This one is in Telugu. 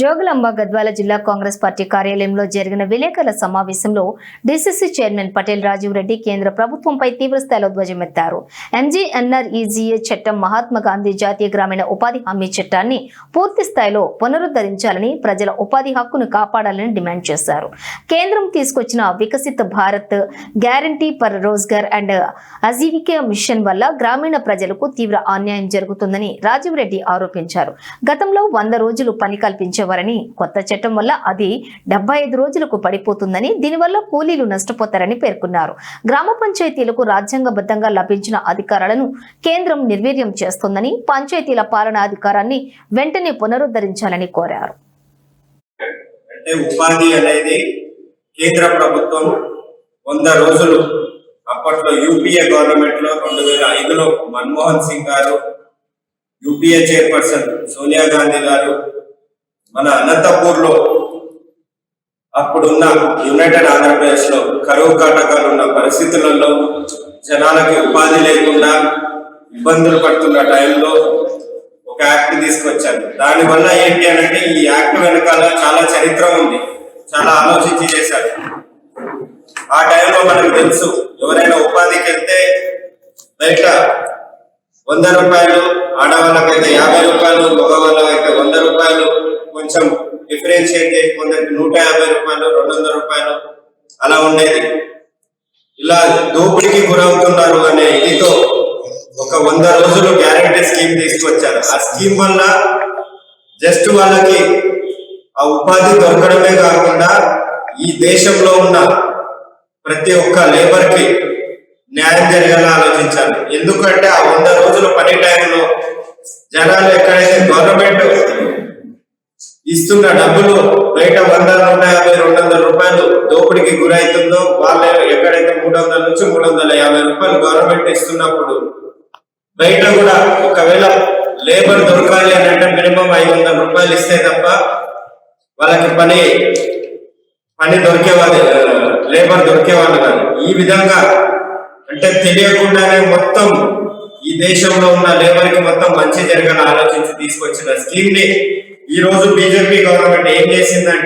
జోగులాంబ గద్వాల జిల్లా కాంగ్రెస్ పార్టీ కార్యాలయంలో జరిగిన విలేకరుల సమావేశంలో డిసిసి చైర్మన్ పటేల్ రాజీవ్ రెడ్డి కేంద్ర ప్రభుత్వంపై తీవ్రస్థాయిలో ధ్వజమెత్తారు. ఎంజీఎన్ఆర్ఈజీఏ చట్టం మహాత్మా గాంధీ జాతీయ గ్రామీణ ఉపాధి హామీ చట్టాన్ని పూర్తి స్థాయిలో పునరుద్ధరించాలని ప్రజల ఉపాధి హక్కును కాపాడాలని డిమాండ్ చేశారు. కేంద్రం తీసుకొచ్చిన Viksit Bharat guarantee for Rozgar and Ajeevika mission వల్ల గ్రామీణ ప్రజలకు తీవ్ర అన్యాయం జరుగుతుందని రాజీవ్ రెడ్డి ఆరోపించారు. గతంలో వంద రోజులు పని కల్పించేవారని కొత్త చట్టం వల్ల అది డెబ్బై ఐదు రోజులకు పడిపోతుందని దీనివల్ల కూలీలు నష్టపోతారని పేర్కొన్నారు. గ్రామ పంచాయతీలకు రాజ్యాంగబద్ధంగా లభించిన అధికారాలను కేంద్రం నిర్వీర్యం చేస్తోందని పంచాయతీల పాలనా అధికారాన్ని వెంటనే పునరుద్ధరించాలని కోరారు. అంటే ఉపాధి అనేది కేంద్ర ప్రభుత్వం వంద రోజులు అప్పట్లో యూపీఏ గవర్నమెంట్లో రెండు వేల ఐదులో మన్మోహన్ సింగ్ గారు యూపీఏ చైర్పర్సన్ సోనియా గాంధీ గారు మన అనంతపూర్లో అప్పుడున్న యునైటెడ్ ఆంధ్రప్రదేశ్లో కరువు కాటకాలు ఉన్న పరిస్థితులలో జనాలకి ఉపాధి లేకుండా ఇబ్బందులు పడుతున్న టైంలో ఒక యాక్ట్ తీసుకొచ్చారు. దానివల్ల ఏంటి అంటే ఈ యాక్ట్ వెనకాల చాలా చరిత్ర ఉంది. చాలా ఆలోచించి చేశారు. ఆ టైంలో మనకు తెలుసు ఎవరైనా ఉపాధికి వెళ్తే బయట వంద రూపాయలు ఆడవాళ్ళకైతే యాభై రూపాయలు మగవాళ్ళకైతే వంద రూపాయలు. కొంచెం డిఫరెన్షియేట్ చేసి కొందరికి నూట యాభై రూపాయలు రెండు వందల రూపాయలు. అలా ఉండేది. ఇలా దోపిడీకి గురవుతున్నారు అనే ఇదితో ఒక వంద రోజులు గ్యారంటీ స్కీమ్ తీసుకొచ్చారు. ఆ స్కీమ్ వల్ల జస్ట్ వాళ్ళకి ఆ ఉపాధి దొరకడమే కాకుండా ఈ దేశంలో ఉన్న ప్రతి ఒక్క లేబర్కి న్యాయం జరిగేలా ఆలోచించాలి. ఎందుకంటే ఆ వంద రోజుల పని టైంలో జనాలు ఎక్కడైతే గవర్నమెంట్ ఇస్తున్న డబ్బులు బయట వంద నూట యాభై రెండు వందల రూపాయలు దోపిడీకి గురవుతుందో వాళ్ళు ఎక్కడైతే మూడు వందల నుంచి మూడు వందల యాభై రూపాయలు గవర్నమెంట్ ఇస్తున్నప్పుడు బయట కూడా ఒకవేళ లేబర్ దొరకాలి అని అంటే మినిమం ఐదు వందల రూపాయలు ఇస్తే తప్ప వాళ్ళకి పని పని దొరికేవాళ్ళు లేబర్ దొరికేవాళ్ళు కాదు. ఈ విధంగా అంటే తెలియకుండానే మొత్తం ఈ దేశంలో ఉన్న లేబర్కి మొత్తం మంచి జరగాలని ఆలోచించి తీసుకొచ్చిన స్కీమ్ని ఈ రోజు బీజేపీ గవర్నమెంట్ ఏం చేసిందంటే